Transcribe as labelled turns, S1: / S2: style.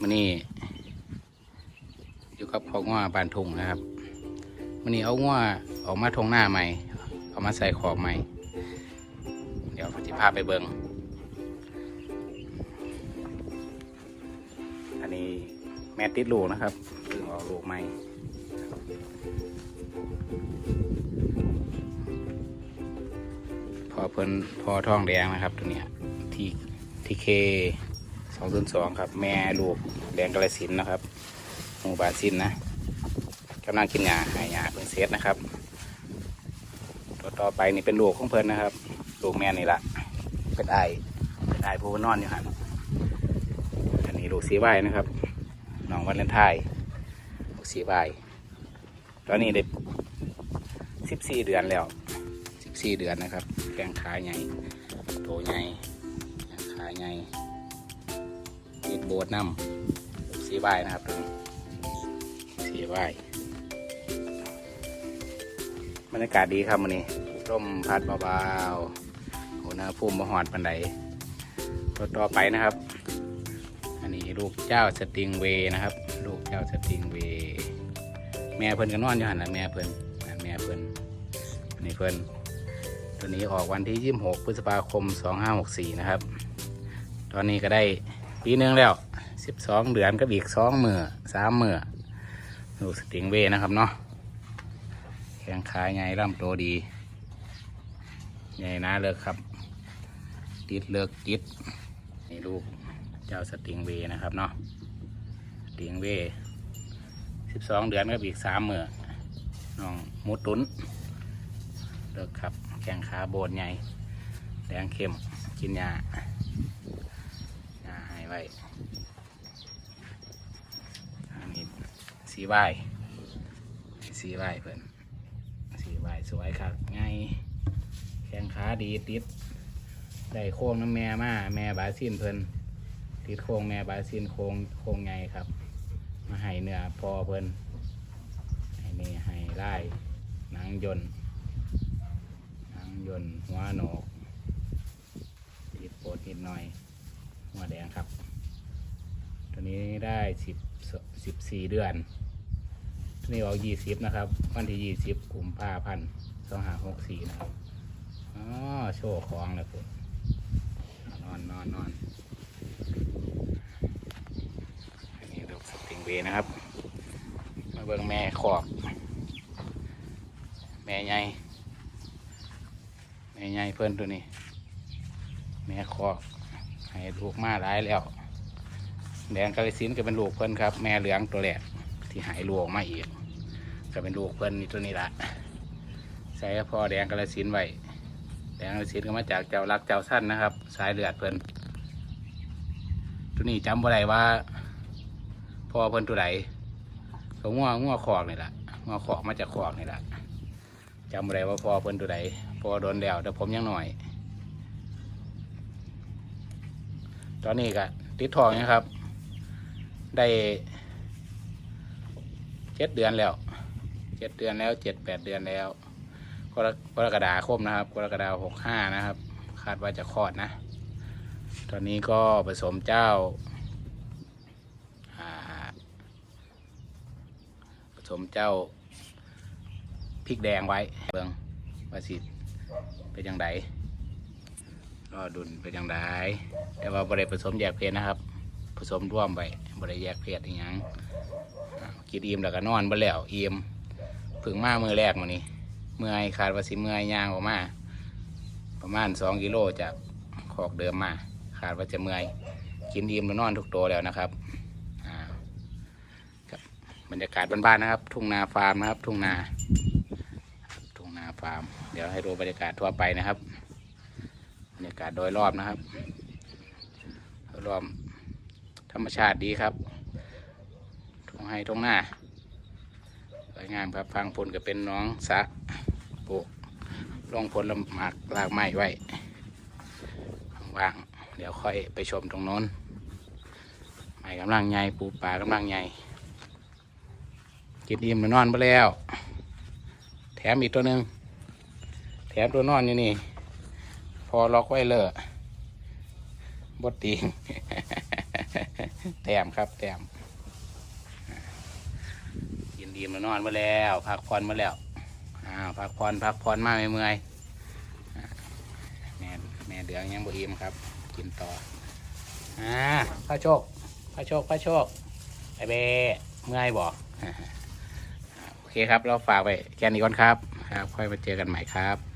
S1: มันนี่อยู่กับพ่อง้อบานทุ่งนะครับมันนี่เอาง้อออกมาทงหน้าใหม่ เอามาใส่ขอบใหม่ เดี๋ยวจะพาไปเบิงอันนี้แม่ติดลูกนะครับเพิ่งออกลูกใหม่พอเพิ่นพอทองแดงนะครับตัวเนี้ยที่ทีเค องศูนย์สองครับ แม่ลูกแดงกระสินนะครับหมูบาซินนะกำลังกินหญ้าหายหญ้าเพิ่งเซตนะครับ ตัวต่อไปนี่เป็นลูกของเพิ่นนะครับ ลูกแม่นี่ละเป็นไอเป็นไอผู้นอนอยู่หันอันนี้ลูกสีใบนะครับน้องวันเลนไทายลูกสีใบตอนนี้ได้สิบสี่เดือนแล้วสิบสี่เดือนนะครับแข้งขาใหญ่โตใหญ่แข้งขาใหญ่ ติดโบดน้ำสีใบนะครับตรงนี้สีใบบรรยากาศดีครับวันนี้ร่มพัดเบาๆอุณหภูมิมหอดปันไดตัวต่อไปนะครับ อันนี้ลูกเจ้าสติงเวนะครับ ลูกเจ้าสติงเว แม่เพิ่นก็นอนอยู่หันนะแม่เพิ่นแม่เพิ่นนนี้เพิ่นตัวนี้ออกวันที่ 26 พฤษภาคม 2564 นะครับ ตอนนี้ก็ได้ ปีหนึงแล้ว12เดือนกับอีก2มือ3มือดูสติงเวนะครับเนาะแข้งขาใหญ่ร่ำโตดี ใหญ่นะเลิกครับ ติดเลิกติดนี่ลูกเจ้าสติงเวนะครับเนาะสติงเวย์12เดือนกับอีก3มือน้องมุดตุนเลิกครับแข้งขาโบนใหญ่แดงเข้มกินยา ไว้อันนี้สีใบสีใบเพื่อนสีใบสวยครับง่ายแข้งขาดีติดได้โค้งน้ำแม่มาแม่บาซินเพิ่นติดโค้งแม่บาซินโค้งโค้งใหญ่ครับ มาให้เนื้อพอเพิ่นให้นี่ให้ไล่นังยนต์หางยนหัวโหนกติดโปรดนิดหน่อย หัวแดงครับ ตัวนี้ได้สิบสิบสี่เดือน ตัวนี้ออกยี่สิบนะครับ วันที่ยี่สิบกลุ่มภาพันสองห้าหกสี่นะครับอ๋อโชว์ของเลยพุ่นอนนอนนอนอันนี้ลูกสปริงเวย์นะครับ มาเบิ่งแม่ขอกแม่ใหญ่แม่ใหญ่เพิ่นตัวนี้ แม่คอก ให้ลูกมาหลายแล้ว แดงกาลสินก็เป็นลูกเพิ่นครับ แม่เหลืองตัวแรกที่หายลูกออกมาอีก ก็เป็นลูกเพิ่นนี่ตัวนี้ละใส่พ่อแดงกาลสินไว้แดงกาลสินก็มาจากเจ้ารักเจ้าสั้นนะครับ สายเลือดเพิ่นตัวนี้จำบ่ได้ว่าพ่อเพิ่นตัวไหนก็ง่วง่วขอกนี่แหละง่วขอกมาจากขอกนี่แหละจำอะไรว่าพอเพิ่นตัวใดพอโดนแล้วแต่ผมยังหน่อย ตอนนี้ก็ติดทองนะครับ ได้เจ็ดเดือนแล้วเจ็ดเดือนแล้วเจ็ดแปดเดือนแล้วกรกรกฎาคมนะครับกรกฎาหกห้านะครับ คาดว่าจะคลอดนะ ตอนนี้ก็ผสมเจ้าผสมเจ้าพริกแดงไว้เบิ่งว่าสิเป็นยังไง รอดุนเป็นยังไงแต่ว่าบริผสมแยกเพศนะครับ ผสมร่วมไปบริแยกเพศอีกอย่างกินอิ่มแล้วก็นอนบ่แล้วอิ่มเพึ่งมามือแรกมานี้เมื่อยขาดว่าสิเมื่อยย่างออกมา ประมาณสองกิโลจากขอกเดิมมา ขาดว่าจะเมื่อยกินอิ่มแล้วนอนทุกตัวแล้วนะครับบรรยากาศบ้านๆนะครับ ทุ่งนาฟาร์มนะครับ ทุ่งนา ทุ่งนาฟาร์ม เดี๋ยวให้ดูบรรยากาศทั่วไปนะครับ รยากาศโดยรอบนะครับรอบธรรมชาติดีครับทุ่งให้ทุ่งหน้าสวยงามครับฟังพลก็เป็นน้องสะปลูกลงผลลหมากรากไม้ไว้ว่างเดี๋ยวค่อยไปชมตรงโน้นไม้กำลังใหญ่ปูป่ากำลังใหญ่กินอิ่มมานอนไปแล้ว แถมอีกตัวหนึ่งแถมตัวนอนอยู่นี่ อล็อกไว้เลยบดตีงแต้มครับแต้มกินดีมานอนมาแล้วพักผ่อนมาแล้วอ้าวพักผ่อนพักผ่อนมาไม่เมื่อยแม่แม่เดืองยังบ่อิ่มครับ กินต่ออ่าพระโชคพระโชคพระโชคไอเบ้เมื่อยบ่โอเคครับ เราฝากไปแค่นี้ก่อนครับ ครับ ค่อยมาเจอกันใหม่ครับ